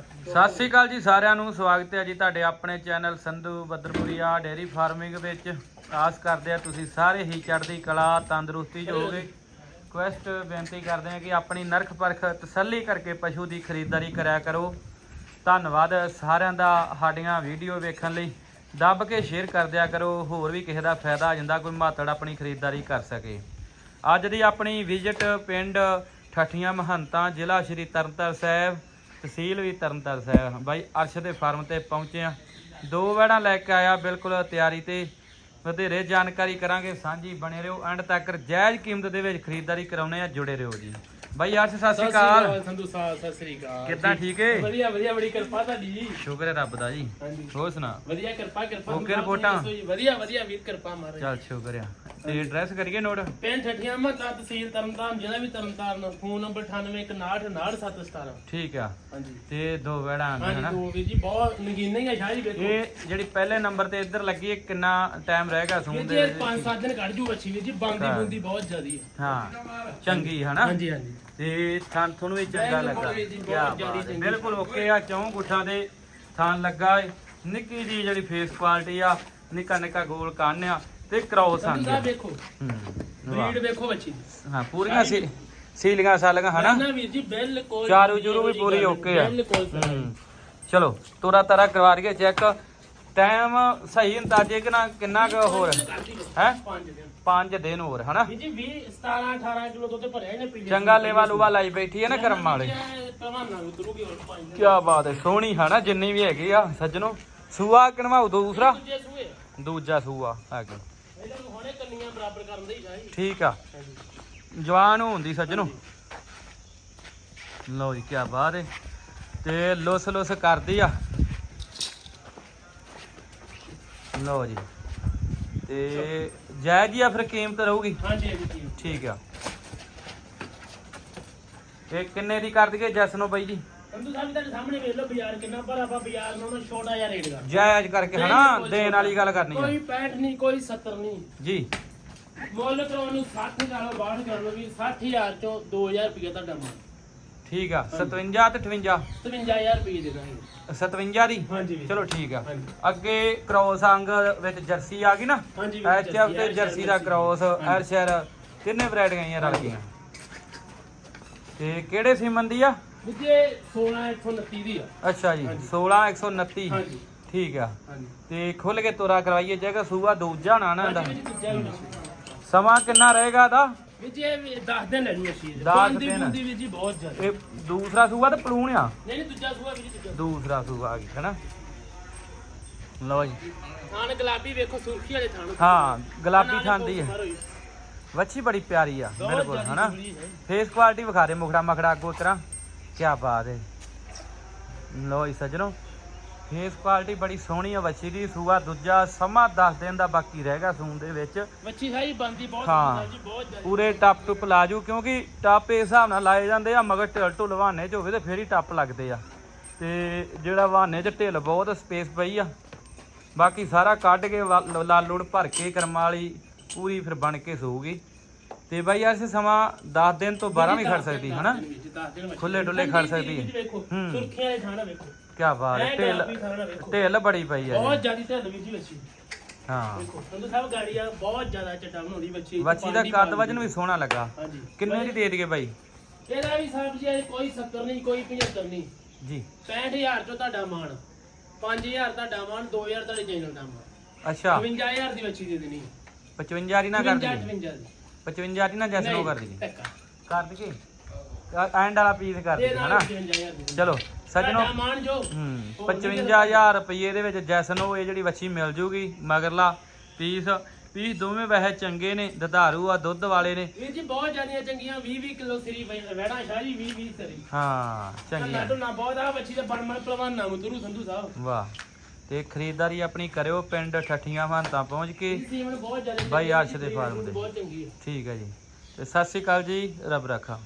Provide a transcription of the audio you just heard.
ਸਤਿ ਸ੍ਰੀ ਅਕਾਲ ਜੀ ਸਾਰਿਆਂ ਨੂੰ, ਸਵਾਗਤ ਹੈ ਜੀ ਤੁਹਾਡੇ ਆਪਣੇ channel Sandhu Badarpuria dairy farming ਵਿੱਚ। ਆਸ ਕਰਦੇ ਆ ਤੁਸੀਂ ਸਾਰੇ ਹੀ ਚੜ੍ਹਦੀ ਕਲਾ, ਤੰਦਰੁਸਤੀ 'ਚ ਹੋਗੇ ਕੁਐਸਟ ਬੇਨਤੀ ਕਰਦੇ ਆ ਕਿ ਆਪਣੀ ਨਰਖ ਪਰਖ ਤਸੱਲੀ ਕਰਕੇ ਪਸ਼ੂ ਦੀ ਖਰੀਦਦਾਰੀ ਕਰਿਆ ਕਰੋ। ਧੰਨਵਾਦ ਸਾਰਿਆਂ ਦਾ ਸਾਡੀਆਂ ਵੀਡੀਓ ਵੇਖਣ ਲਈ। ਦੱਬ ਕੇ ਸ਼ੇਅਰ ਕਰ ਦਿਆ ਕਰੋ, ਹੋਰ ਵੀ ਕਿਸੇ ਦਾ ਫਾਇਦਾ ਆ ਜਾਂਦਾ, ਕੋਈ ਮਾਤੜ ਆਪਣੀ ਖਰੀਦਦਾਰੀ ਕਰ ਸਕੇ। ਅੱਜ ਦੀ ਆਪਣੀ ਵਿਜ਼ਿਟ ਪਿੰਡ ਠੱਠੀਆਂ ਮਹੰਤਾਂ, ਜ਼ਿਲ੍ਹਾ ਸ਼੍ਰੀ ਤਰਨਤਾਰਨ ਸਾਹਿਬ। ਤਹਿਸੀਲ ਵੀ ਤਰਨਤਾਰਨ ਸਾਹਿਬ। ਬਾਈ ਅਰਸ਼ ਦੇ ਫਾਰਮ ਤੇ ਪਹੁੰਚੇ ਆ ਦੋ ਵੜਾਂ ਲੈ ਕੇ ਆਇਆ, ਬਿਲਕੁਲ ਤਿਆਰੀ ਤੇ। ਵਧੇਰੇ ਜਾਣਕਾਰੀ ਕਰਾਂਗੇ ਸਾਂਝੀ ਬਣੇ ਰਹੋ। ਐਂਡ ਤੱਕ ਜਾਇਜ਼ ਕੀਮਤ ਦੇ ਵਿੱਚ ਖਰੀਦਦਾਰੀ ਕਰਾਉਣੇ ਆ ਜੁੜੇ ਰਹੋ ਜੀ। ਬਾਈ ਅਰਸ਼ ਸਤਿ ਸ਼੍ਰੀ ਅਕਾਲ। ਸੰਧੂ ਸਾਹਿਬ ਸਤਿ ਸ੍ਰੀ ਅਕਾਲ। ਕਿੱਦਾਂ ਠੀਕ ਏ? ਵਧੀਆ ਵਧੀਆ ਬੜੀ ਕਿਰਪਾ ਤੁਹਾਡੀ ਜੀ। ਸ਼ੁਕਰ ਹੈ ਰੱਬ ਦਾ ਜੀ। ਹੋਰ ਸੁਣਾ? ਵਧੀਆ ਕਿਰਪਾ ਕਿਰਪਾ ਓਕੇ ਰਿਪੋਰਟਾਂ? ਵਧੀਆ ਵਧੀਆ ਵੀਰ ਕਿਰਪਾ ਮਾਰੇ ਚੱਲ ਸ਼ੁਕਰ ਆ। ਤੇ ਐਡਰੈਸ ਕਰੀਏ ਨੋਟ? ਪਿੰਡ ਠੱਠੀਆਂ ਮਹੱਲਾ ਤਹਿਸੀਲ ਤਰਨਤਾਰਨ ਜ਼ਿਲ੍ਹਾ ਵੀ ਤਰਨਤਾਰਨ। ਫੋਨ ਨੰਬਰ 9819699717 ਠੀਕ ਆ। ਹਾਂਜੀ। ਤੇ ਦੋ ਵੜਾਂ ਹਾਂਜੀ ਦੋ ਵੀਰ ਜੀ ਬਹੁਤ ਨਗੀਨੇ ਹੀ ਆ ਸ਼ਾਹ ਜੀ ਇਹ ਜਿਹੜੀ ਪਹਿਲੇ ਨੰਬਰ ਤੇ ਇੱਧਰ ਲੱਗੀ ਹੈ ਕਿੰਨਾ ਟਾਈਮ ਰਹੇਗਾ ਸੂਣ ਦੇ ਜੀ ਵਿੱਚ? ਪੰਜ ਸੱਤ ਦਿਨ ਕੱਢ ਜੂ ਬੱਚੀ ਵੀਰ ਜੀ ਬੰਦੀ ਹਾਂ। ਬੁੰਦੀ ਬਹੁਤ ਜ਼ਿਆਦੀ ਹੈ ਹਾਂ ਚੰਗੀ ਹਨਾ ਹਾਂਜੀ ਹਾਂਜੀ ਤੇ ਥਾਂ ਤੁਹਾਨੂੰ ਵੀ ਚੰਗਾ ਬਿਲਕੁਲ ਲੱਗਾ ਵੀ ਜੀ, ਬਹੁਤ ਕਿਆ ਜ਼ਿਆਦੀ ਬਾਤ ਹੈ। ਚੰਗੀ। ਬਿਲਕੁਲ ਓਕੇ ਆ ਚੌਂ ਗੁੱਠਾਂ ਦੇ ਥਾਂ ਲੱਗਾ ਏ ਨਿੱਕੀ ਜੀ ਜਿਹੜੀ ਫੇਸ ਕੁਆਲਿਟੀ ਆ ਨਿੱਕਾ ਨਿੱਕਾ ਗੋਲ ਕੰਨ ਆ ਤੇ ਕ੍ਰੋਸ ਸੰਧੂ ਆਂ ਸਾਹਿਬ ਵੇਖੋ ਹੂੰ ਵਾਹ। ਬਰੀਡ ਵੇਖੋ ਬੱਚੀ ਦੀ ਹਾਂ ਪੂਰੀਆਂ ਸੀ ਸੀਲੀਆਂ ਸਾਲੀਆਂ ਹਨਾ ਨਾ ਵੀਰ ਜੀ ਬਿਲਕੁਲ ਚਾਰੂ ਚੂਰੂ ਵੀ ਪੂਰੀ ਓਕੇ ਆ ਬਿਲਕੁਲ। ਹੂੰ ਚਲੋ ਤੋਰਾ ਤਾਰਾ ਕਰਵਾ ਕੇ ਚੈੱਕ ਟਾਈਮ ਸਹੀ ਅੰਦਾਜ਼ੇ ਕਿ ਨਾ ਕਿੰਨਾ ਕੁ ਹੋਰ ਹੈ? ਪੰਜ ਦਿਨ। 5 ਦਿਨ ਹੋਰ ਹਨਾ? ਜੀ 20 17 18 ਕਿਲੋ ਦੁੱਧ ਭਰਿਆ ਇਹਨੇ ਪੀਲੇ ਚੰਗਾ ਲੇਵਾ ਲੂਵਾ ਲਾਈ ਬੈਠੀ ਹੈ ਨਾ ਕਰਮ ਵਾਲੇ। ਕੀ ਬਾਤ ਹੈ ਸੋਹਣੀ ਹਨਾ ਜਿੰਨੀ ਵੀ ਹੈਗੀ ਆ ਸੱਜਣੋ। ਸੂਆ ਕਿਣਵਾਉ ਦੂਸਰਾ? ਦੂਜੇ ਸੂਆ ਹੈਗਾ ਹੁਣੇ ਕੰਨੀਆਂ ਬਰਾਬਰ ਕਰਨ ਦੇ ਹੀ ਸ਼ਾਹੀ ਠੀਕ ਆ। ਜਵਾਨ ਹੁੰਦੀ ਸੱਜਣੋ। ਲਓ ਜੀ ਕੀ ਬਾਤ ਹੈ। ਤੇ ਲੁੱਸ ਲੁੱਸ ਕਰਦੀ ਆ। ਲਓ ਜੀ। ਤੇ ਜਾਇਜ਼ ਹੀ ਆ ਫਿਰ ਕੀਮਤ ਰਹੂਗੀ? ਹਾਂਜੀ ਹਾਂਜੀ ਜੀ ਠੀਕ ਆ। ਇਹ ਕਿੰਨੇ ਦੀ ਕਰ ਦਈਏ ਜੈਸ ਨੂੰ ਬਾਈ ਜੀ? ਸੰਧੂ ਸਾਹਿਬ ਤੁਹਾਡੇ ਸਾਹਮਣੇ ਵੇਖ ਲਓ ਬਾਜ਼ਾਰ ਕਿੰਨਾ ਪਰ ਆਪਾਂ ਬਾਜ਼ਾਰ ਨਾਲੋਂ ਛੋਟਾ ਜਿਹਾ ਰੇਟ ਕਰ। ਜਾਇਜ਼ ਕਰਕੇ ਹਨਾ ਦੇਣ ਵਾਲੀ ਗੱਲ ਕਰਨੀ ਆ। ਕੋਈ 65 ਨਹੀਂ ਕੋਈ 70 ਨਹੀਂ। ਜੀ। ਮੁੱਲ ਕਰਾਉਣ ਨੂੰ 60 ਕਰ ਲਓ 62 ਕਰ ਲਓ ਵੀ 60000 ਚੋਂ 2000 ਰੁਪਏ ਤੁਹਾਡਾ ਮਾਲ। ਠੀਕ ਆ 57 ਤੇ 58 57000 ਰੁਪਏ ਦੇ ਦਾਂਗੇ। 57 ਦੀ? ਹਾਂਜੀ ਚਲੋ ਠੀਕ ਆ। ਹਾਂਜੀ। ਅੱਗੇ ਕ੍ਰੋਸ ਅੰਗ ਵਿੱਚ ਜਰਸੀ ਆ ਗਈ ਨਾ? ਹਾਂਜੀ ਐਚਐਫ ਤੇ ਜਰਸੀ ਦਾ ਕ੍ਰੋਸ ਐਰਸ਼ਰ ਤਿੰਨੇ ਵੈਰਾਈਟੀਆਂ ਆਈਆਂ ਰਲ ਗਈਆਂ। ਤੇ ਕਿਹੜੇ ਸੀਮਨ ਦੀ ਆ? ਵਿੱਚੇ 16 129 ਦੀ ਆ। ਅੱਛਾ ਜੀ ਹਾਂਜੀ। 16 129 ਹਾਂਜੀ। ਠੀਕ ਆ। ਹਾਂਜੀ। ਤੇ ਖੁੱਲ ਕੇ ਤੋਰਾ ਕਰਵਾਈਏ ਜੇਗਾ ਸੂਆ ਦੂਜਾ ਨਾ ਨਾ ਹਾਂਜੀ ਦੂਜਾ ਵੀ। ਸਮਾਂ ਕਿੰਨਾ ਰਹੇਗਾ ਦਾ? ਵਿੱਚ ਇਹ 10 ਦਿਨ ਲੈਣੀ ਅਸੀਂ ਦਸ ਬੰਦੀ ਦਿਨ। ਬੁੰਦੀ ਵੀ ਜੀ ਬਹੁਤ ਜ਼ਿਆਦਾ। ਇਹ ਦੂਸਰਾ ਸੂਆ ਤੇ ਪਲੂਣ ਆ? ਨਹੀਂ ਨਹੀਂ ਦੂਜਾ ਸੂਆ ਵੀ ਜੀ ਦੂਜਾ ਦੂਸਰਾ ਸੂਆ ਆ ਗਿਆ ਹੈਨਾ? ਲਓ ਜੀ। ਥਾਣ ਗੁਲਾਬੀ ਵੇਖੋ ਸੁਰਖੀ ਵਾਲੇ ਥਾਣ ਹਾਂ ਗੁਲਾਬੀ ਬਹੁਤ ਹੈ। ਵੱਛੀ ਬੜੀ ਪਿਆਰੀ ਆ ਬਿਲਕੁਲ ਜ਼ਿਆਦੀ ਹਨਾ। ਫੇਸ ਕੁਆਲਿਟੀ ਵਿਖਾ ਦੇ ਮੁਖੜਾ ਮਖੜਾ ਅੱਗੋਂ ਤਰ੍ਹਾਂ ਕੀ ਬਾਤ ਹੈ। ਲੋ ਜੀ ਸੱਜਣੋ। ਫੇਸ ਕੁਆਲਿਟੀ ਬੜੀ ਸੋਹਣੀ ਆ ਵੱਛੀ ਦੀ ਸੂਆ ਦੂਜਾ ਸਮਾਂ 10 ਦਿਨ ਦਾ ਬਾਕੀ ਰਹੇਗਾ ਸੂਣ ਦੇ ਵਿੱਚ। ਬੱਚੀ ਸਾਈ ਬੰਦੀ ਬਹੁਤ ਹਾਂ। ਜੀ ਬਹੁਤ ਜ਼ਿਆਦਾ। ਪੂਰੇ ਟੱਪ ਟੁੱਪ ਲਾਜੂ ਕਿਉਂਕਿ ਟੱਪ ਇਸ ਹਿਸਾਬ ਨਾਲ ਲਾਏ ਜਾਂਦੇ ਆ ਮਗਰ ਢਿੱਲ ਢੁੱਲ ਬਹਾਨੇ ਚ ਹੋਵੇ ਤੇ ਫੇਰ ਹੀ ਟੱਪ ਲੱਗਦੇ ਆ। ਤੇ ਜਿਹੜਾ ਬਹਾਨੇ ਚ ਢਿੱਲ ਬਹੁਤ ਸਪੇਸ ਪਈ ਆ। ਬਾਕੀ ਸਾਰਾ ਕੱਢ ਕੇ ਵਾ- ਲਾਲ ਲੂਣ ਭਰ ਕੇ ਕਰਮਾਂ ਵਾਲੀ ਪੂਰੀ ਫਿਰ ਬਣ ਕੇ ਸੂਗੀ ਤੇ ਬਾਈ ਯਾਰ ਇਹ ਸਮਾਂ 10 ਦਿਨ ਤੋਂ 12 ਵੀ ਖੜ ਸਕਦੀ ਹਨਾ? ਖੁੱਲੇ ਡੁੱਲੇ ਖੜ ਸਕਦੀ ਹੈ। ਹੂੰ। ਸੁਰਖੀਆਂ ਵਾਲੇ ਥਾਣ ਵੇਖੋ। ਕੀ ਬਾਤ ਹੈ ਢਿੱਲ ਢਿੱਲ ਬੜੀ ਪਈ ਆ ਬਹੁਤ। ਜ਼ਿਆਦੀ ਢਿੱਲ ਵੀ ਜੀ ਬੱਚੀ। ਹਾਂ। ਸੰਧੂ ਸਾਹਿਬ ਗਾੜੀ ਆ ਬਹੁਤ ਜ਼ਿਆਦਾ ਚਟਾ ਬਣਾਉਂਦੀ ਬੱਚੀ। ਵੱਛੀ ਦਾ ਕੱਦ ਵਜਨ ਵੀ ਸੋਹਣਾ ਲੱਗਾ। ਹਾਂਜੀ। ਕਿੰਨੇ ਦੀ ਦੇ ਦਈਏ ਬਾਈ? ਇਹਦਾ ਵੀ ਸਾਹਿਬ ਜੀ ਕੋਈ 70 ਨਹੀਂ ਕੋਈ 75 ਨਹੀਂ। ਜੀ। 65000 ਤੋਂ ਤੁਹਾਡਾ ਮਾਣ। 5000 ਤੁਹਾਡਾ ਮਾਣ 2000 ਤੁਹਾਡੇ ਚੈਨਲ ਦਾ ਅੱਛਾ। 55000 ਦੀ ਬੱਚੀ ਦੇ ਦੇਣੀ 55 ਦੀ ਨਾ ਕਰ 55 ਦਈਏ। 58 ਦੀ। 55 ਦੀ ਨਾ ਜੈਸ ਨੂੰ ਕਰ ਦਈਏ। ਐਂਡ ਵਾਲਾ ਪੀਸ ਕਰ ਦੇ ਹਨਾ? 55000 ਦੀ। ਚਲੋ। ਸੱਜਣੋ। ਮਾਣ ਜੋ। ਹੂੰ। ਹੋਰ ਵੀ 55000 ਰੁਪਏ ਦੇ ਵਿੱਚ ਜੈਸਨ ਇਹ ਜਿਹੜੀ ਵੱਛੀ ਮਿਲ ਜੂਗੀ ਮਗਰਲਾ ਪੀਸ। ਪੀਸ ਦੋਵੇਂ ਵੈਸੇ ਚੰਗੇ ਨੇ ਦਧਾਰੂ ਆ ਦੁੱਧ ਵਾਲੇ ਨੇ। ਵੀਰ ਜੀ ਬਹੁਤ ਜ਼ਿਆਦੀਆਂ ਚੰਗੀਆਂ 20 20 ਕਿਲੋ ਸਰੀ ਵੈੜਾ ਸ਼ਾਹੀ 20 20 ਸਰੀ। ਹਾਂ ਚੰਗੀਆਂ। ਲਾਡੋ ਨਾ ਬਹੁਤ ਆ ਬੱਚੀ ਦਾ ਬੜਮਣ ਪਹਿਲਵਾਨ ਨਾ ਮੁਦਰੂ ਸੰਧੂ ਸਾਹਿਬ। ਵਾਹ। ਤੇ ਖਰੀਦਦਾਰੀ ਆਪਣੀ ਕਰਿਓ ਪਿੰਡ ਠੱਠੀਆਂ ਮਹੰਤਾਂ ਪਹੁੰਚ ਕੇ। ਸੀਮਨ ਬਹੁਤ ਬਾਈ ਅਰਸ਼ ਦੇ ਫਾਰਮ ਦੇ। ਬਹੁਤ ਚੰਗੀ ਹੈ ਠੀਕ ਹੈ ਜੀ। ਤੇ ਸਤਿ ਸ੍ਰੀ ਅਕਾਲ ਜੀ ਰੱਬ ਰੱਖਾ।